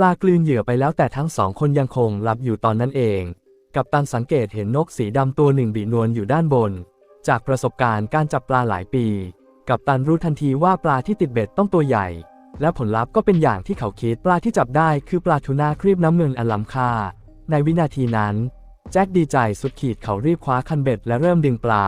ปลากลืนเหยื่อไปแล้วแต่ทั้งสองคนยังคงหลับอยู่ตอนนั้นเอง กับตันสังเกตเห็นนกสีดำตัวหนึ่งบีนวลอยู่ด้านบน จากประสบการณ์การจับปลาหลายปี กับตันรู้ทันทีว่าปลาที่ติดเบ็ดต้องตัวใหญ่ และผลลัพธ์ก็เป็นอย่างที่เขาคิดปลาที่จับได้คือปลาทูน่าครีบน้ำเงินอันล้ำค่า ในวินาทีนั้น แจ็คดีใจสุดขีดเขารีบคว้าคันเบ็ดและเริ่มดึงปลา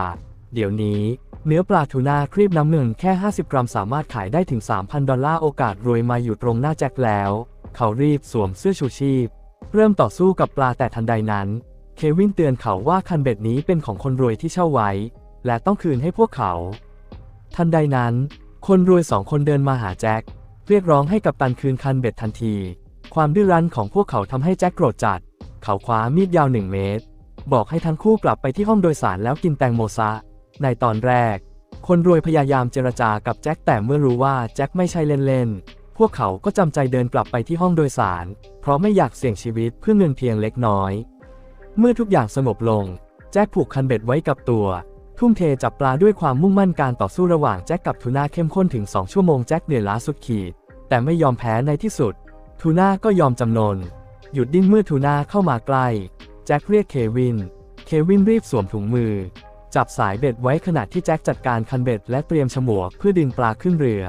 เดี๋ยวนี้เนื้อปลาทูน่าครีบน้ำเงินแค่ 50 กรัมสามารถขายได้ถึง 3,000 ดอลลาร์โอกาสรวยมาอยู่ตรงหน้าแจ็คแล้ว เขารีบสวมเสื้อชูชีพ เริ่มต่อสู้กับปลาแต่ทันใดนั้น เควินเตือนเขาว่าคันเบ็ดนี้เป็นของคนรวยที่เช่าไว้ และต้องคืนให้พวกเขา ทันใดนั้น คนรวยสองคนเดินมาหาแจ็คเรียกร้องให้กัปตันคืนคันเบ็ดทันที ความดื้อรั้นของพวกเขาทำให้แจ็คโกรธจัด เขาคว้ามีดยาวหนึ่งเมตร บอกให้ทั้งคู่กลับไปที่ห้องโดยสารแล้วกินแตงโมซะ ในตอนแรก คนรวยพยายามเจรจากับแจ็คแต่เมื่อรู้ว่าแจ็คไม่ใช่เล่นๆ วกเขาก็จำใจเดินกลับไปที่ห้องโดยสาร เพราะไม่อยากเสี่ยงชีวิตเพื่อเงินเพียงเล็กน้อย เมื่อทุกอย่างสงบลง แจ็คผูกคันเบ็ดไว้กับตัว ทุ่มเทจับปลาด้วยความมุ่งมั่นการต่อสู้ระหว่างแจ็คกับทูน่าเข้มข้นถึง 2 ชั่วโมงแจ็คเหนื่อยล้าสุดขีด แต่ไม่ยอมแพ้ในที่สุด ทูน่าก็ยอมจำนน หยุดดิ้นเมื่อทูน่าเข้ามาใกล้ แจ็คเรียกเควิน เควินรีบสวมถุงมือ จับสายเบ็ดไว้ขณะที่แจ็คจัดการคันเบ็ดและเตรียมฉมวกเพื่อดึงปลาขึ้นเรือ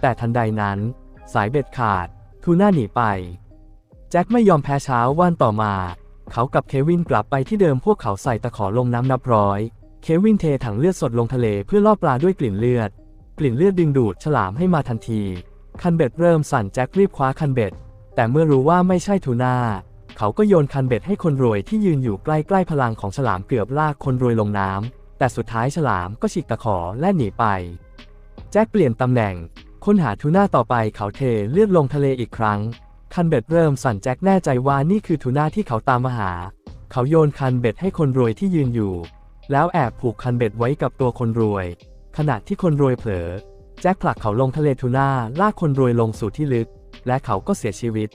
แต่ทันใดนั้น สายเบ็ดขาด ทูน่าหนีไป แจ็คไม่ยอมแพ้เช้าวันต่อมา เขากับเควินกลับไปที่เดิมพวกเขาใส่ตะขอลงน้ำนับร้อย เควินเทถังเลือดสดลงทะเลเพื่อล่อปลาด้วยกลิ่นเลือด กลิ่นเลือดดึงดูดฉลามให้มาทันที คันเบ็ดเริ่มสั่นแจ็ครีบคว้าคันเบ็ด แต่เมื่อรู้ว่าไม่ใช่ทูน่า เขาก็โยนคันเบ็ดให้คนรวยที่ยืนอยู่ใกล้ๆพลังของฉลามเกือบลากคนรวยลงน้ำแต่สุดท้ายฉลามก็ฉีกตะขอและหนีไป แจ็คเปลี่ยนตำแหน่ง ค้นหาทูน่าต่อไปเขาเทเลือดลงทะเลอีกครั้ง คันเบ็ดเริ่มสั่นแจ็คแน่ใจว่านี่คือทูน่าที่เขาตามมาหา เขาโยนคันเบ็ดให้คนรวยที่ยืนอยู่ แล้วแอบผูกคันเบ็ดไว้กับตัวคนรวย ขณะที่คนรวยเผลอ แจ็คผลักเขาลงทะเลทูน่าลากคนรวยลงสู่ที่ลึก และเขาก็เสียชีวิต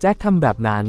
แจ็คทำแบบนั้น